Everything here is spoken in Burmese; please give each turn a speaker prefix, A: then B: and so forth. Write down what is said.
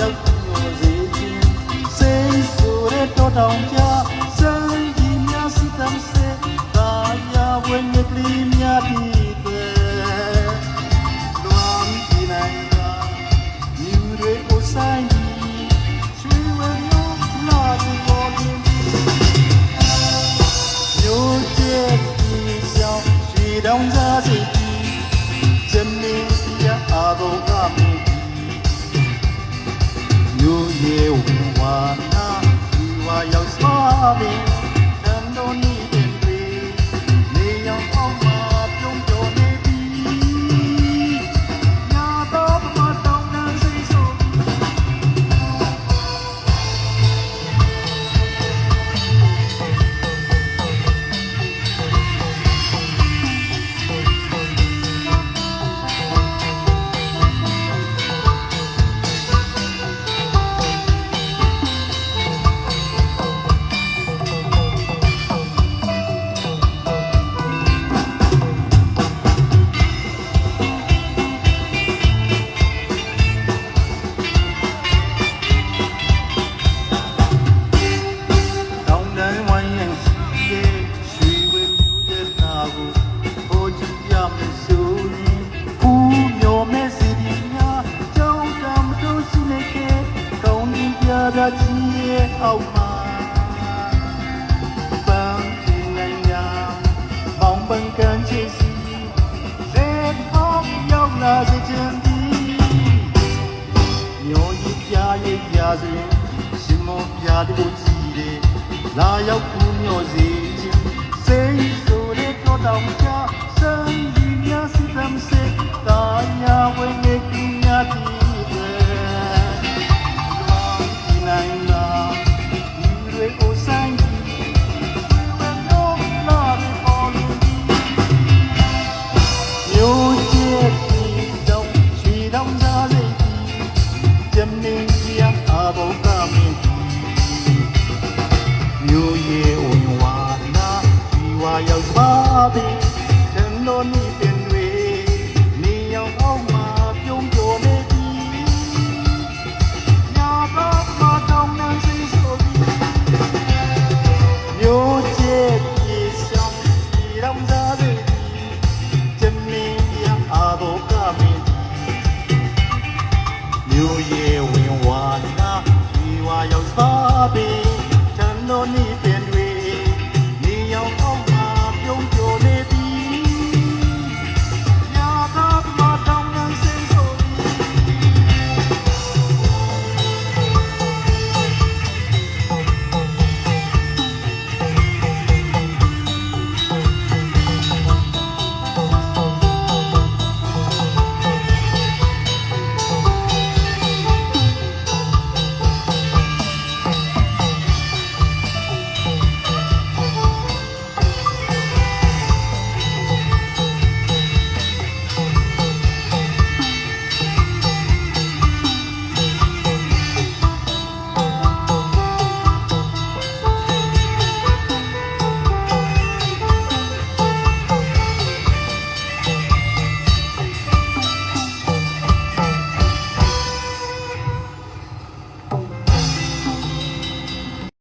A: ရောက်ကိုစေခြင်းစိတ်ဆူရဲတော်တောင်ချစံဒီမြတ်စစ်တမ်းစေဒါယာဝဲမြကလီမြတ်ဒီတဲ့လွန်ဒီနိုင်တာယူရဲကိုဆိုင်ရွှေဝဲလုံးလာဒီကိုဒီရိုးကျဲဒီဆောင်ရွှေတောင်စားစီကျမင်းပြအဘုံကမင်း eu, Luana, you are aos smiling. ရင်ပြားရင်ပြားစေရှင်မောပြားတို့ကြည်လေလာရောက်ကူးမြော့စေခြင်းစေဤဆိုတဲ့တော့တောင်ချစံဒီများစစ်သမ်းစေတာညာဝင် သည်တန်လို့နီးပင်တွေနေရောင်အောင်မှာပြုံးပေါ်နေသည်ညာဘက်မှာတောင်းနှံစိဆိုပြီးမျိုးချစ်ကြီးဆောင်ဒီရမ်ဇာဒီဂျမင်းရအာဘိုကာမင်းမျိုးရဲ့ဝင်ဝါနာဒီဝါရောက်စားပြီး